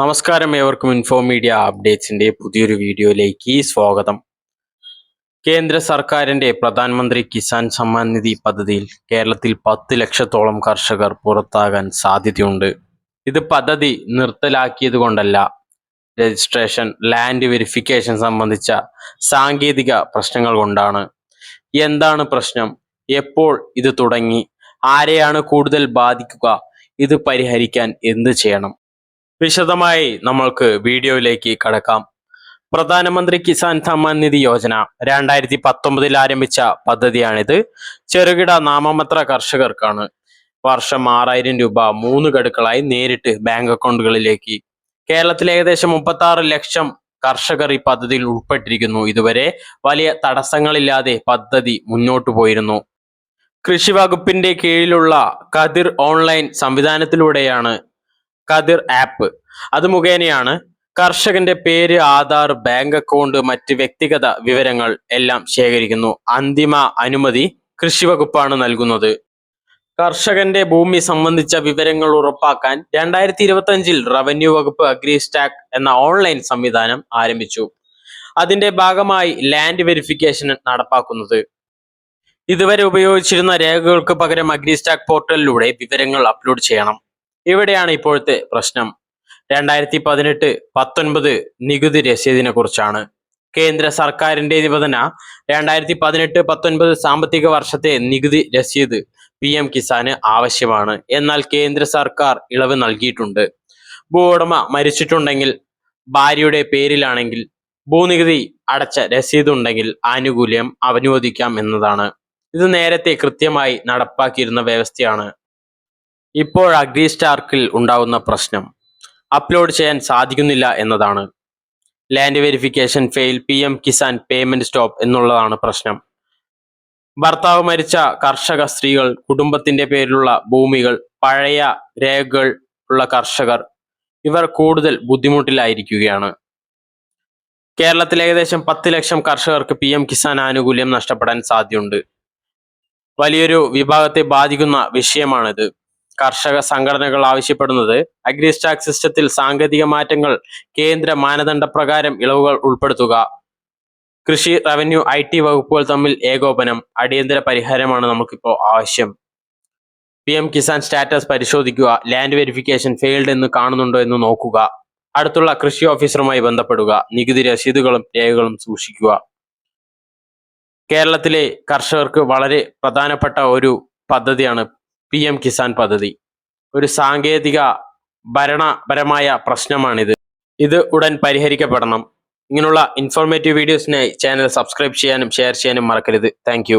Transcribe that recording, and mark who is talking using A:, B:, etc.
A: നമസ്കാരം ഏവർക്കും info media അപ്ഡേറ്റ്സിന്റെ പുതിയൊരു വീഡിയോയിലേക്ക് സ്വാഗതം. കേന്ദ്ര സർക്കാരിന്റെ പ്രധാനമന്ത്രി കിസാൻ സമ്മാൻ നിധി പദ്ധതിയിൽ കേരളത്തിൽ പത്ത് ലക്ഷത്തോളം കർഷകർ പുറത്താകാൻ സാധ്യതയുണ്ട്. ഇത് പദ്ധതി നിർത്തലാക്കിയത് കൊണ്ടല്ല രജിസ്ട്രേഷൻ ലാൻഡ് വെരിഫിക്കേഷൻ സംബന്ധിച്ച സാങ്കേതിക പ്രശ്നങ്ങൾ കൊണ്ടാണ്. എന്താണ് പ്രശ്നം? എപ്പോൾ ഇത് തുടങ്ങി? ആരെയാണ് കൂടുതൽ ബാധിക്കുക? ഇത് പരിഹരിക്കാൻ എന്ത് ചെയ്യണം? വിശദമായി നമ്മൾക്ക് വീഡിയോയിലേക്ക് കടക്കാം. പ്രധാനമന്ത്രി കിസാൻ സമ്മാൻ നിധി യോജന രണ്ടായിരത്തി പത്തൊമ്പതിൽ ആരംഭിച്ച പദ്ധതിയാണിത്. ചെറുകിട നാമമത്ര കർഷകർക്കാണ് വർഷം ആറായിരം രൂപ മൂന്ന് ഗഡുക്കളായി നേരിട്ട് ബാങ്ക് അക്കൗണ്ടുകളിലേക്ക്. കേരളത്തിൽ ഏകദേശം മുപ്പത്തി ലക്ഷം കർഷകർ ഈ പദ്ധതിയിൽ ഉൾപ്പെട്ടിരിക്കുന്നു. ഇതുവരെ വലിയ തടസ്സങ്ങളില്ലാതെ പദ്ധതി മുന്നോട്ടു പോയിരുന്നു. കൃഷി വകുപ്പിന്റെ കീഴിലുള്ള കതിർ ഓൺലൈൻ സംവിധാനത്തിലൂടെയാണ് കതിർ ആപ്പ്. അത് മുഖേനയാണ് കർഷകന്റെ പേര് ആധാർ ബാങ്ക് അക്കൗണ്ട് മറ്റ് വ്യക്തിഗത വിവരങ്ങൾ എല്ലാം ശേഖരിക്കുന്നു. അന്തിമ അനുമതി കൃഷി വകുപ്പാണ് നൽകുന്നത്. കർഷകന്റെ ഭൂമി സംബന്ധിച്ച വിവരങ്ങൾ ഉറപ്പാക്കാൻ രണ്ടായിരത്തി ഇരുപത്തി അഞ്ചിൽ റവന്യൂ വകുപ്പ് അഗ്രിസ്റ്റാക്ക് എന്ന ഓൺലൈൻ സംവിധാനം ആരംഭിച്ചു. അതിന്റെ ഭാഗമായി ലാൻഡ് വെരിഫിക്കേഷൻ നടപ്പാക്കുന്നത്. ഇതുവരെ ഉപയോഗിച്ചിരുന്ന രേഖകൾക്ക് പകരം അഗ്രിസ്റ്റാക്ക് പോർട്ടലിലൂടെ വിവരങ്ങൾ അപ്ലോഡ് ചെയ്യണം. ഇവിടെയാണ് ഇപ്പോഴത്തെ പ്രശ്നം? രണ്ടായിരത്തി പതിനെട്ട് പത്തൊൻപത് നികുതി രസീതിനെ കുറിച്ചാണ്. കേന്ദ്ര സർക്കാരിന്റെ നിബന്ധന രണ്ടായിരത്തി പതിനെട്ട് പത്തൊൻപത് സാമ്പത്തിക വർഷത്തെ നികുതി രസീത് പി എം കിസാന് ആവശ്യമാണ്. എന്നാൽ കേന്ദ്ര സർക്കാർ ഇളവ് നൽകിയിട്ടുണ്ട്. ഭൂ ഉടമ മരിച്ചിട്ടുണ്ടെങ്കിൽ ഭാര്യയുടെ പേരിലാണെങ്കിൽ ഭൂനികുതി അടച്ച രസീത് ഉണ്ടെങ്കിൽ ആനുകൂല്യം അനുവദിക്കാം എന്നതാണ്. ഇത് നേരത്തെ കൃത്യമായി നടപ്പാക്കിയിരുന്ന വ്യവസ്ഥയാണ്. ഇപ്പോൾ അഗ്രി സ്റ്റാർക്കിൽ ഉണ്ടാകുന്ന പ്രശ്നം. അപ്ലോഡ് ചെയ്യാൻ സാധിക്കുന്നില്ല എന്നതാണ്. Land verification fail P M Kisan payment stop എന്നുള്ളതാണ് പ്രശ്നം. ഭർത്താവ് മരിച്ച കർഷക സ്ത്രീകൾ കുടുംബത്തിന്റെ പേരിലുള്ള ഭൂമികൾ പഴയ രേഖകൾ ഉള്ള കർഷകർ ഇവർ കൂടുതൽ ബുദ്ധിമുട്ടിലായിരിക്കുകയാണ്. കേരളത്തിൽ ഏകദേശം പത്ത് ലക്ഷം കർഷകർക്ക് പി എം കിസാൻ ആനുകൂല്യം നഷ്ടപ്പെടാൻ സാധ്യതയുണ്ട്. വലിയൊരു വിഭാഗത്തെ ബാധിക്കുന്ന വിഷയമാണിത്. കർഷക സംഘടനകൾ ആവശ്യപ്പെടുന്നത് അഗ്രിസ്റ്റാക് സിസ്റ്റത്തിൽ സാങ്കേതിക മാറ്റങ്ങൾ കേന്ദ്ര മാനദണ്ഡ പ്രകാരം ഇളവുകൾ ഉൾപ്പെടുത്തുക. കൃഷി റവന്യൂ ഐ ടി വകുപ്പുകൾ തമ്മിൽ ഏകോപനം അടിയന്തര പരിഹാരമാണ് നമുക്കിപ്പോൾ ആവശ്യം. പി എം കിസാൻ സ്റ്റാറ്റസ് പരിശോധിക്കുക ലാൻഡ് വെരിഫിക്കേഷൻ ഫെയിൽഡ് എന്ന് കാണുന്നുണ്ടോ എന്ന് നോക്കുക. അടുത്തുള്ള കൃഷി ഓഫീസറുമായി ബന്ധപ്പെടുക നികുതി രസീതുകളും രേഖകളും സൂക്ഷിക്കുക. കേരളത്തിലെ കർഷകർക്ക് വളരെ പ്രധാനപ്പെട്ട ഒരു പദ്ധതിയാണ് പി എം കിസാൻ പദ്ധതി. ഒരു സാങ്കേതിക ഭരണപരമായ പ്രശ്നമാണിത്. ഇത് ഉടൻ പരിഹരിക്കപ്പെടണം. ഇങ്ങനെയുള്ള ഇൻഫോർമേറ്റീവ് വീഡിയോസിനായി ചാനൽ സബ്സ്ക്രൈബ് ചെയ്യാനും ഷെയർ ചെയ്യാനും മറക്കരുത്. താങ്ക്